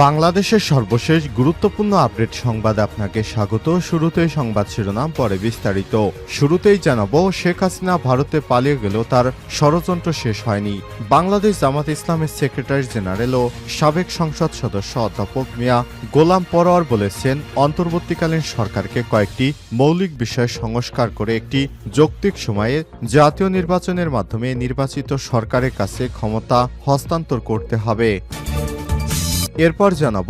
বাংলাদেশের সর্বশেষ গুরুত্বপূর্ণ আপডেট সংবাদ আপনাকে স্বাগত। শুরুতেই সংবাদ শিরোনাম, পরে বিস্তারিত। শুরুতেই জানাব, শেখ হাসিনা ভারতে পালিয়ে গেলেও তার ষড়যন্ত্র শেষ হয়নি। বাংলাদেশ জামাত ইসলামের সেক্রেটারি জেনারেল ও সাবেক সংসদ সদস্য অধ্যাপক মিয়া গোলাম পরোয়ার বলেছেন, অন্তর্বর্তীকালীন সরকারকে কয়েকটি মৌলিক বিষয় সংস্কার করে একটি যৌক্তিক সময়ে জাতীয় নির্বাচনের মাধ্যমে নির্বাচিত সরকারের কাছে ক্ষমতা হস্তান্তর করতে হবে। এরপর জানাব,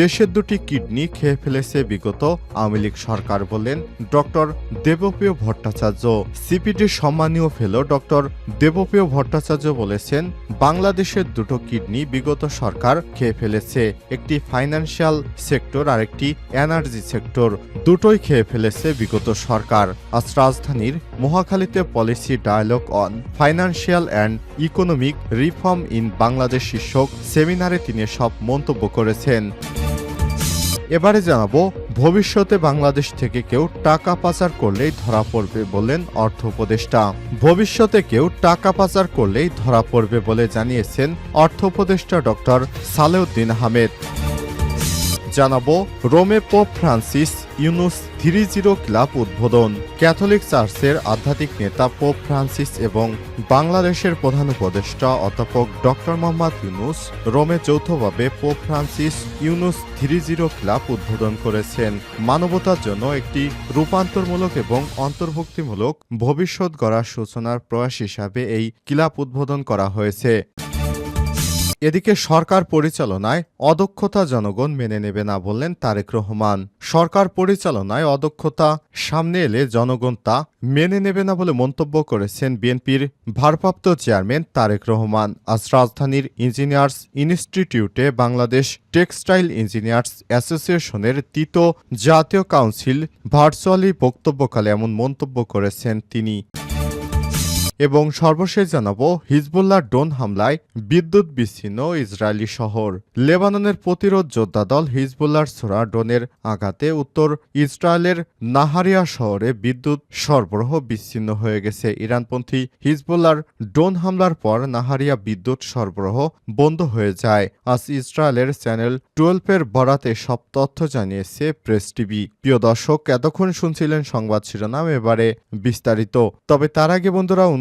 দেশের দুটি কিডনি খেয়ে ফেলেছে বিগত আওয়ামী লীগ সরকার বললেন ডক্টর দেবপ্রিয় ভট্টাচার্য। সিপিডির সম্মানীয় ফেলো ডক্টর দেবপ্রিয় ভট্টাচার্য বলেছেন, বাংলাদেশের দুটো কিডনি বিগত সরকার খেয়ে ফেলেছে। একটি ফাইন্যান্সিয়াল সেক্টর আর একটি এনার্জি সেক্টর দুটোই খেয়ে ফেলেছে বিগত সরকার। আজ রাজধানীর মহাখালীতে policy dialogue on financial and economic reform in Bangladesh শীর্ষক সেমিনারে তিনি সব মন্তব্য করেছেন। এবারে জানাব, ভবিষ্যতে বাংলাদেশ থেকে কেউ টাকা পাচার করলেই ধরা পড়বে বললেন অর্থ উপদেষ্টা। ভবিষ্যতে কেউ টাকা পাচার করলেই ধরা পড়বে বলে জানিয়েছেন অর্থ উপদেষ্টা ডক্টর সালেউদ্দিন আহমেদ। জানাব রোমে Pope Francis Yunus three zero club উদ্বোধন। ক্যাথলিক চার্চের আধ্যাত্মিক নেতা পোপ ফ্রান্সিস এবং বাংলাদেশের প্রধান উপদেষ্টা অধ্যাপক ডক্টর মোহাম্মদ ইউনুস রোমে যৌথভাবে Pope Francis Yunus three zero club উদ্বোধন করেছেন। মানবতার জন্য একটি রূপান্তরমূলক এবং অন্তর্ভুক্তিমূলক ভবিষ্যৎ গড়ার সূচনার প্রয়াস হিসাবে এই ক্লাব উদ্বোধন করা হয়েছে। এদিকে সরকার পরিচালনায় অদক্ষতা জনগণ মেনে নেবে না বললেন তারেক রহমান। সরকার পরিচালনায় অদক্ষতা সামনে এলে জনগণ তা মেনে নেবে না বলে মন্তব্য করেছেন বিএনপির ভারপ্রাপ্ত চেয়ারম্যান তারেক রহমান। আজ রাজধানীর ইঞ্জিনিয়ার্স ইনস্টিটিউটে বাংলাদেশ টেক্সটাইল ইঞ্জিনিয়ার্স অ্যাসোসিয়েশনের তৃতীয় জাতীয় কাউন্সিল ভার্চুয়ালি বক্তব্যকালে এমন মন্তব্য করেছেন তিনি। এবং সর্বশেষ জানাব, হিজবুল্লাহ ড্রোন হামলায় বিদ্যুৎ বিচ্ছিন্ন ইসরায়েলি শহর। লেবাননের প্রতিরোধ যোদ্ধা দল হিজবুল্লাহর ছোড়া ড্রোনের আঘাতে উত্তর ইসরায়েলের নাহারিয়া শহরে বিদ্যুৎ সরবরাহ বিচ্ছিন্ন হয়ে গেছে। ইরানপন্থী হিজবুল্লাহর ড্রোন হামলার পর নাহারিয়া বিদ্যুৎ সরবরাহ বন্ধ হয়ে যায়। আজ ইসরায়েলের চ্যানেল টুয়েলভের বরাতে সব তথ্য জানিয়েছে প্রেস টিভি। প্রিয় দর্শক, এতক্ষণ শুনছিলেন সংবাদ শিরোনাম, এবারে বিস্তারিত। তবে তার আগে বন্ধুরা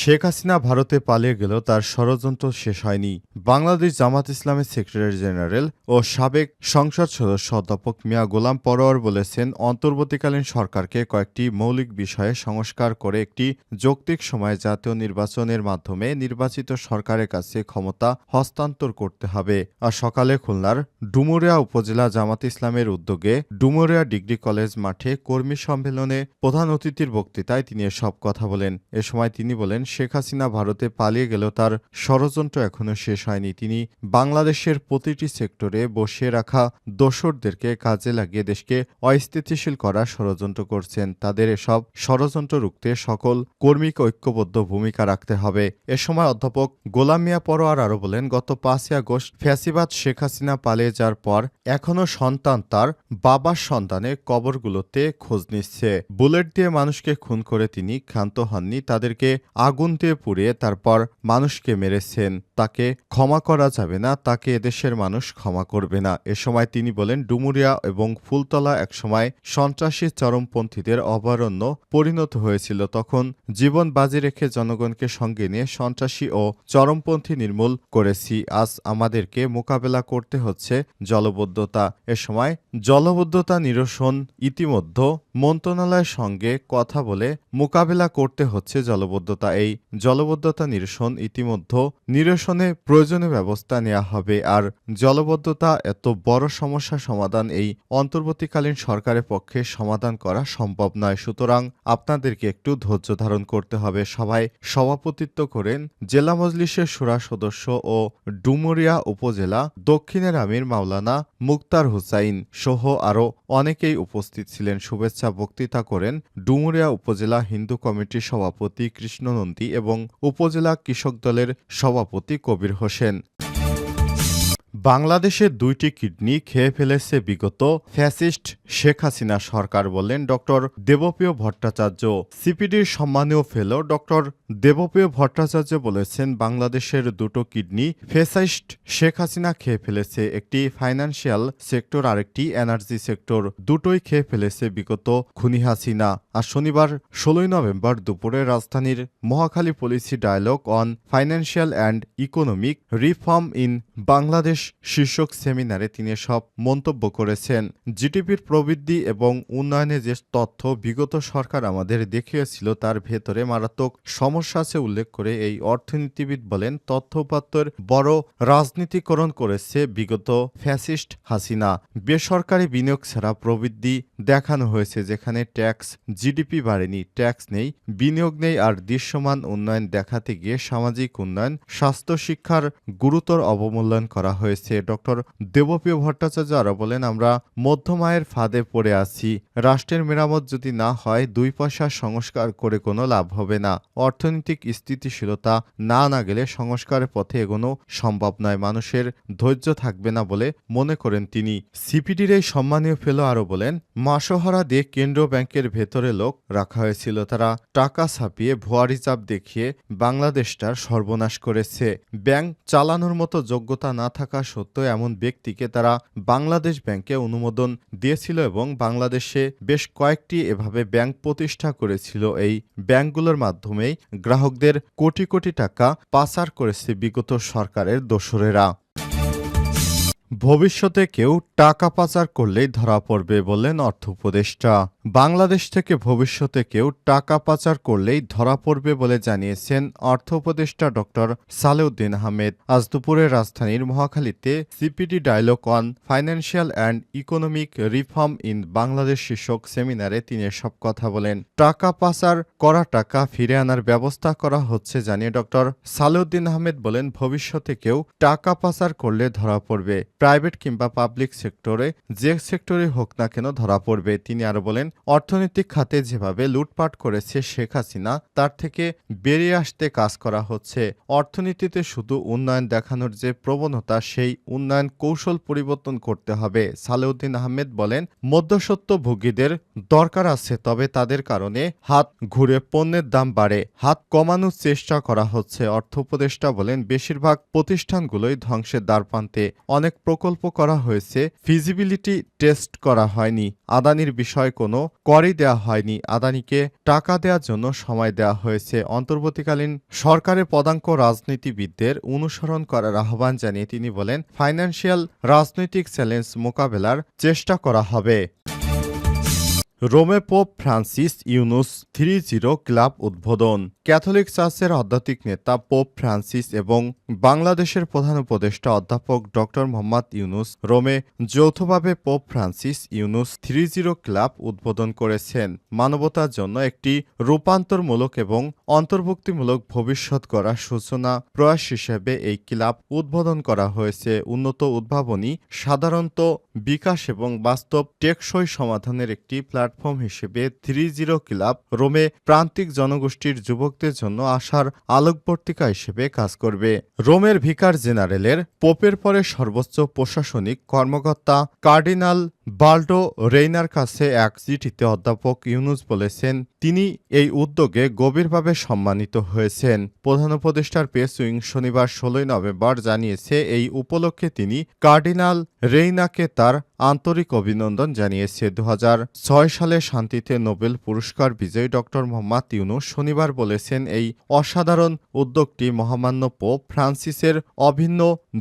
শেখ হাসিনা ভারতে পালিয়ে গেলেও তার ষড়যন্ত্র শেষ হয়নি। বাংলাদেশ জামাত ইসলামের সেক্রেটারি জেনারেল ও সাবেক সংসদ সদস্য অধ্যাপক মিয়া গোলাম পরোয়ার বলেছেন, অন্তর্বর্তীকালীন সরকারকে কয়েকটি মৌলিক বিষয়ে সংস্কার করে একটি যৌক্তিক সময়ে জাতীয় নির্বাচনের মাধ্যমে নির্বাচিত সরকারের কাছে ক্ষমতা হস্তান্তর করতে হবে। আর সকালে খুলনার ডুমুরিয়া উপজেলা জামাত ইসলামের উদ্যোগে ডুমুরিয়া ডিগ্রি কলেজ মাঠে কর্মী সম্মেলনে প্রধান অতিথির বক্তৃতায় তিনি এসব কথা বলেন। এ সময় তিনি বলেন শেখ হাসিনা ভারতে পালিয়ে গেলেও তার ষড়যন্ত্র এখনও শেষ হয়নি। তিনি বাংলাদেশের প্রতিটি সেক্টরে বসিয়ে রাখা দোসরদেরকে কাজে লাগিয়ে দেশকে অস্থিতিশীল করার ষড়যন্ত্র করছেন। তাদের এসব ষড়যন্ত্র রুখতে সকল কর্মীকে ঐক্যবদ্ধ ভূমিকা রাখতে হবে। এ সময় অধ্যাপক গোলাম মিয়া পরোয়ার আরও বলেন, গত পাঁচই আগস্ট ফ্যাসিবাদ শেখ হাসিনা পালিয়ে যাওয়ার পর এখনও সন্তান তার বাবার সন্তানে কবরগুলোতে খোঁজ নিচ্ছে। বুলেট দিয়ে মানুষকে খুন করে তিনি ক্ষান্ত হননি। তাদেরকে আগুন দিয়ে পুড়িয়ে তারপর মানুষকে মেরেছেন। তাকে ক্ষমা করা যাবে না, তাকে এদেশের মানুষ ক্ষমা করবে না। এ সময় তিনি বলেন, ডুমুরিয়া এবং ফুলতলা একসময় সন্ত্রাসী চরমপন্থীদের অভয়ারণ্য পরিণত হয়েছিল। তখন জীবন বাজি রেখে জনগণকে সঙ্গে নিয়ে সন্ত্রাসী ও চরমপন্থী নির্মূল করেছি। আজ আমাদেরকে মোকাবেলা করতে হচ্ছে জলবদ্ধতা। এ সময় জলবদ্ধতা নিরসন ইতিমধ্যে মন্ত্রণালয়ের সঙ্গে কথা বলে মোকাবেলা করতে হচ্ছে জলবদ্ধতা। এই জলবদ্ধতা নিরসন ইতিমধ্যে নিরসনে প্রয়োজনীয় ব্যবস্থা নেওয়া হবে। আর জলবদ্ধতা এত বড় সমস্যা সমাধান এই অন্তর্বর্তীকালীন সরকারের পক্ষে সমাধান করা সম্ভব নয়। সুতরাং আপনাদেরকে একটু ধৈর্য ধারণ করতে হবে। সবাই সভাপতিত্ব করেন জেলা মজলিসের সুরা সদস্য ও ডুমুরিয়া উপজেলা দক্ষিণের আমির মাওলানা মুক্তার হুসাইন সহ আরও অনেকেই উপস্থিত ছিলেন। শুভেচ্ছা বক্তৃতা করেন ডুমুরিয়া উপজেলা হিন্দু কমিটির সভাপতি কৃষ্ণ নন্দী এবং উপজেলা কৃষক দলের সভাপতি কবির হোসেন। বাংলাদেশের দুইটি কিডনি খেয়ে ফেলেছে বিগত ফ্যাসিস্ট শেখ হাসিনা সরকার বললেন ডক্টর দেবপ্রিয় ভট্টাচার্য। সিপিডির সম্মানীয় ফেলো ডক্টর দেবপ্রিয় ভট্টাচার্য বলেছেন, বাংলাদেশের দুটো কিডনি ফেসাইস্ট শেখ হাসিনা খেয়ে ফেলেছে। একটি ফাইন্যান্সিয়াল সেক্টর, আরেকটি এনার্জি সেক্টর। দুটোই খেয়ে ফেলেছে বিগত খুনি হাসিনা। আর শনিবার, ষোলোই নভেম্বর দুপুরে রাজধানীর Mohakhali policy dialogue on financial and economic reform in Bangladesh শীর্ষক সেমিনারে তিনি সব মন্তব্য করেছেন। জিডিপির প্রবৃদ্ধি এবং উন্নয়নে যে তথ্য বিগত সরকার আমাদের দেখিয়েছিল, তার ভেতরে মারাত্মক সমস্যা আছে উল্লেখ করে এই অর্থনীতিবিদ বলেন তথ্য উপাত্তর বড় রাজনীতিকরণ করেছে বিগত ফ্যাসিস্ট হাসিনা। বেসরকারি বিনিয়োগ ছাড়া প্রবৃদ্ধি দেখানো হয়েছে, যেখানে ট্যাক্স জিডিপি বাড়েনি, ট্যাক্স নেই, বিনিয়োগ নেই আর দৃশ্যমান উন্নয়ন দেখাতে গিয়ে সামাজিক উন্নয়ন স্বাস্থ্য শিক্ষার গুরুতর অবমূল্যায়ন করা হয়েছে। ডক্টর দেবপ্রিয় ভট্টাচার্য আরও বলেন, আমরা মধ্যমায়ের ফাঁদে পড়ে আছি, রাষ্ট্রের মেরামত যদি না হয় দুই পয়সার সংস্কার করে কোনো লাভ হবে না। অর্থনৈতিক স্থিতিশীলতা না না গেলে সংস্কারের পথে এগোনো সম্ভব নয়। মানুষের ধৈর্য থাকবে না বলে মনে করেন তিনি। সিপিডির এই সম্মানীয় ফেলো আরও বলেন, মাসোহারা দিয়ে কেন্দ্রীয় ব্যাংকের ভেতরে লোক রাখা হয়েছিল। তারা টাকা ছাপিয়ে ভুয়া রিজার্ভ দেখিয়ে বাংলাদেশটার সর্বনাশ করেছে। ব্যাংক চালানোর মতো যোগ্যতা না থাকা সত্ত্বেও এমন ব্যক্তিকে তারা বাংলাদেশ ব্যাংকে অনুমোদন দিয়েছিল এবং বাংলাদেশে বেশ কয়েকটি এভাবে ব্যাংক প্রতিষ্ঠা করেছিল। এই ব্যাংকগুলোর মাধ্যমেই গ্রাহকদের কোটি কোটি টাকা পাচার করেছে বিগত সরকারের দোসরেরা। ভবিষ্যতে কেউ টাকা পাচার করলেই ধরা পড়বে বললেন অর্থ উপদেষ্টা। বাংলাদেশ থেকে ভবিষ্যতে কেউ টাকা পাচার করলেই ধরা পড়বে বলে জানিয়েছেন অর্থ উপদেষ্টা ডক্টর সালেউদ্দিন আহমেদ। আজ দুপুরে রাজধানীর মহাখালীতে CPD dialogue on financial and economic reform in Bangladesh শীর্ষক সেমিনারে তিনি সব কথা বলেন। টাকা পাচার করা টাকা ফিরে আনার ব্যবস্থা করা হচ্ছে জানিয়ে ডক্টর সালেউদ্দিন আহমেদ বলেন, ভবিষ্যতে কেউ টাকা পাচার করলে ধরা পড়বে। প্রাইভেট কিংবা পাবলিক সেক্টরে যে সেক্টরে হোক না কেন ধরা পড়বে। তিনি আরও বলেন অর্থনৈতিক খাতে যেভাবে লুটপাট করেছে শেখ হাসিনা, তার থেকে বেরিয়ে আসতে কাজ করা হচ্ছে। অর্থনীতিতে শুধু উন্নয়ন দেখানোর যে প্রবণতা, সেই উন্নয়ন কৌশল পরিবর্তন করতে হবে। সালেউদ্দিন আহমেদ বলেন মধ্যসত্ত্ব ভোগীদের দরকার আছে, তবে তাদের কারণে হাত ঘুরে পণ্যের দাম বাড়ে, হাত কমানোর চেষ্টা করা হচ্ছে। অর্থ উপদেষ্টা বলেন, বেশিরভাগ প্রতিষ্ঠানগুলোই ধ্বংসের দ্বারপ্রান্তে অনেক প্রকল্প করা হয়েছে, ফিজিবিলিটি টেস্ট করা হয়নি। আদানির বিষয় কোনো করই দেয়া হয়নি। আদানিকে টাকা দেওয়ার জন্য সময় দেওয়া হয়েছে। অন্তর্বর্তীকালীন সরকারের পদাঙ্ক রাজনীতিবিদদের অনুসরণ করার আহ্বান জানিয়ে তিনি বলেন, ফাইন্যান্সিয়াল রাজনৈতিক চ্যালেঞ্জ মোকাবেলার চেষ্টা করা হবে। রোমে Pope Francis Yunus three zero club উদ্বোধন। ক্যাথলিক চার্চের আধ্যাত্মিক নেতা পোপ ফ্রান্সিস এবং বাংলাদেশের প্রধান উপদেষ্টা অধ্যাপক ড মোহাম্মদ ইউনুস রোমে যৌথভাবে Pope Francis Yunus three zero club উদ্বোধন করেছেন। মানবতার জন্য একটি রূপান্তরমূলক এবং অন্তর্ভুক্তিমূলক ভবিষ্যৎ করার সূচনা প্রয়াস হিসেবে এই ক্লাব উদ্বোধন করা হয়েছে। উন্নত উদ্ভাবনী, সাধারণত বিকাশ এবং বাস্তব টেকসই সমাধানের একটি প্ল্যাটফর্ম হিসেবে থ্রি জিরো ক্লাব রোমে প্রান্তিক জনগোষ্ঠীর যুবকদের জন্য আশার আলোকবর্তিকা হিসেবে কাজ করবে। রোমের ভিকার জেনারেলের পোপের পরে সর্বোচ্চ প্রশাসনিক কর্মকর্তা কার্ডিনাল বাল্ডো রেইনার কাছে এক চিঠিতে অধ্যাপক ইউনুস বলেছেন, তিনি এই উদ্যোগে গভীরভাবে সম্মানিত হয়েছেন। প্রধান উপদেষ্টার পেস উইং শনিবার ষোলোই নভেম্বর জানিয়েছে, এই উপলক্ষে তিনি কার্ডিনাল রেইনাকে তার আন্তরিক অভিনন্দন জানিয়েছে। দু হাজার ছয় সালে শান্তিতে নোবেল পুরস্কার বিজয়ী ড মোহাম্মদ ইউনুস শনিবার বলেছেন, এই অসাধারণ উদ্যোগটি মহামান্য পোপ ফ্রান্সিসের অভিন্ন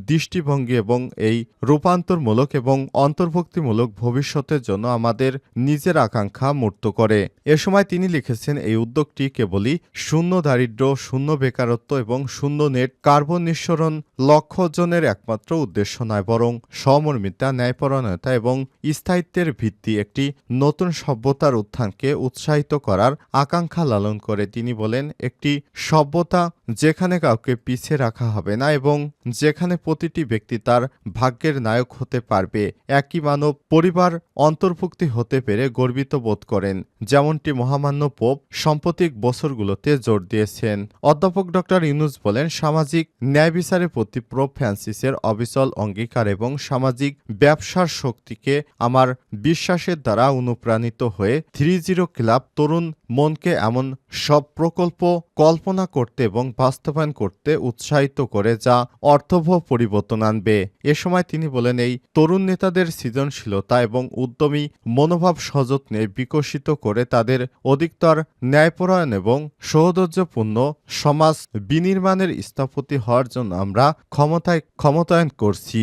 দৃষ্টিভঙ্গি এবং এই রূপান্তরমূলক এবং অন্তর্ভুক্তিমূলক ভবিষ্যতের জন্য আমাদের নিজের আকাঙ্ক্ষা মূর্ত করে। এ সময় তিনি লিখেছেন, এই উদ্যোগটি কেবলই শূন্য দারিদ্র্য শূন্য বেকারত্ব এবং শূন্য নেট কার্বন নিঃসরণ লক্ষ্য অর্জনের একমাত্র উদ্দেশ্য নয়, বরং সমর্মিতা ন্যায়পরায়ণতা এবং স্থায়িত্বের ভিত্তি একটি নতুন সভ্যতার উত্থানকে উৎসাহিত করার আকাঙ্ক্ষা লালন করে। তিনি বলেন, একটি সভ্যতা যেখানে কাউকে পিছিয়ে রাখা হবে না এবং যেখানে প্রতিটি ব্যক্তি তার ভাগ্যের নায়ক হতে পারবে, একই মানব পরিবার অন্তর্ভুক্তি হতে পেরে গর্বিত বোধ করেন। যেমনটি মহামান্য পোপ সাম্প্রতিক বছরগুলোতে জোর দিয়েছেন। অধ্যাপক ডক্টর ইউনুস বলেন, সামাজিক ন্যায় বিচারের প্রতি প্রো ফ্রান্সিসের অবিচল অঙ্গীকার এবং সামাজিক ব্যবসার শক্তিকে আমার বিশ্বাসের দ্বারা অনুপ্রাণিত হয়ে থ্রি জিরো ক্লাব তরুণ মনকে এমন সব প্রকল্প কল্পনা করতে এবং বাস্তবায়ন করতে উৎসাহিত করে যা অর্থবহ পরিবর্তন আনবে। এ সময় তিনি বলেন, এই তরুণ নেতাদের সৃজনশীলতা এবং উদ্যমী মনোভাব সযত্নে বিকশিত করে তাদের অধিকতর ন্যায়পরায়ণ এবং সৌন্দর্যপূর্ণ সমাজ বিনির্মাণের স্থপতি হওয়ার জন্য আমরা ক্ষমতায়, ক্ষমতায়ন করছি।